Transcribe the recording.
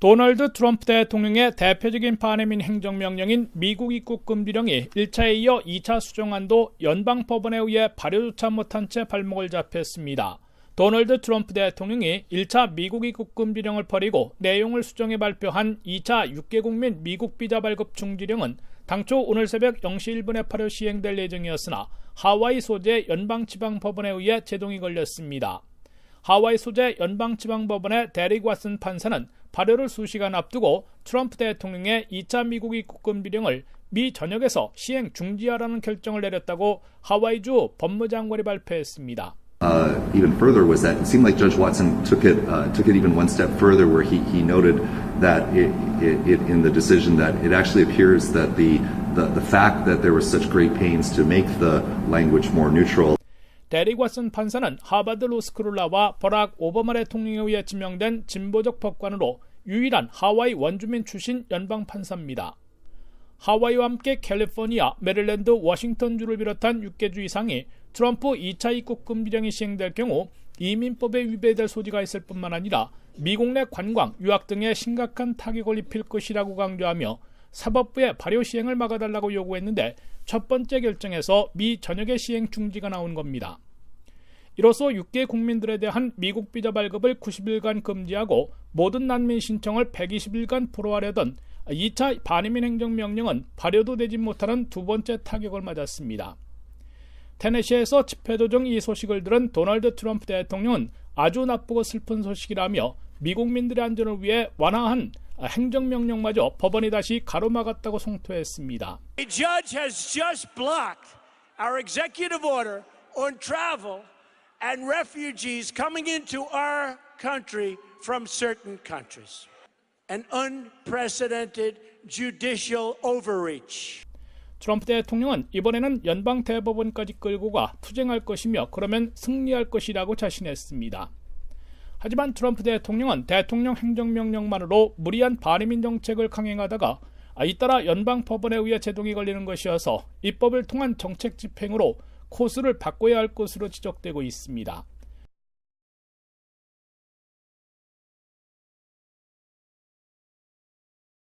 도널드 트럼프 대통령의 대표적인 반해민 행정명령인 미국 입국 금지령이 1차에 이어 2차 수정안도 연방법원에 의해 발효조차 못한 채 발목을 잡혔습니다. 도널드 트럼프 대통령이 1차 미국 입국 금지령을 버리고 내용을 수정해 발표한 2차 6개국 민 미국 비자 발급 중지령은 당초 오늘 새벽 0시 1분에 발효 시행될 예정이었으나 하와이 소재 연방지방법원에 의해 제동이 걸렸습니다. 하와이 소재 연방지방법원의 데릭 왓슨 판사는 발효를 수시간 앞두고 트럼프 대통령의 2차 미국 입국 금지령을 미 전역에서 시행 중지하라는 결정을 내렸다고 하와이주 법무장관이 발표했습니다. Uh, even further was that it seemed like Judge Watson took it uh, took it even one step further, where he, he noted that it, it, it, in the decision that it actually appears that the, the the fact that there was such great pains to make the language more neutral 데릭 왓슨 판사는 하버드 로스쿨을 나와 버락 오바마 대통령에 의해 지명된 진보적 법관으로 유일한 하와이 원주민 출신 연방 판사입니다. 하와이와 함께 캘리포니아, 메릴랜드, 워싱턴주를 비롯한 6개 주 이상이 트럼프 2차 입국 금지령이 시행될 경우 이민법에 위배될 소지가 있을 뿐만 아니라 미국 내 관광, 유학 등에 심각한 타격을 입힐 것이라고 강조하며 사법부의 발효 시행을 막아달라고 요구했는데 첫 번째 결정에서 미 전역의 시행 중지가 나온 겁니다. 이로써 6개 국민들에 대한 미국 비자 발급을 90일간 금지하고 모든 난민 신청을 120일간 포로하려던 2차 반이민 행정명령은 발효도 되지 못하는 두 번째 타격을 맞았습니다. 테네시에서 집회 도중 이 소식을 들은 도널드 트럼프 대통령은 아주 나쁘고 슬픈 소식이라며 미국민들의 안전을 위해 완화한 행정명령마저 법원이 다시 가로막았다고 송토했습니다. And refugees coming into our country from certain countries. An unprecedented judicial overreach. 트럼프 대통령은 이번에는 연방 대법원까지 끌고 가 투쟁할 것이며 그러면 승리할 것이라고 자신했습니다. 하지만 트럼프 대통령은 대통령 행정명령만으로 무리한 반이민 정책을 강행하다가 잇따라 연방 법원에 의해 제동이 걸리는 것이어서 입법을 통한 정책 집행으로 코스를 바꿔야 할 것으로 지적되고 있습니다.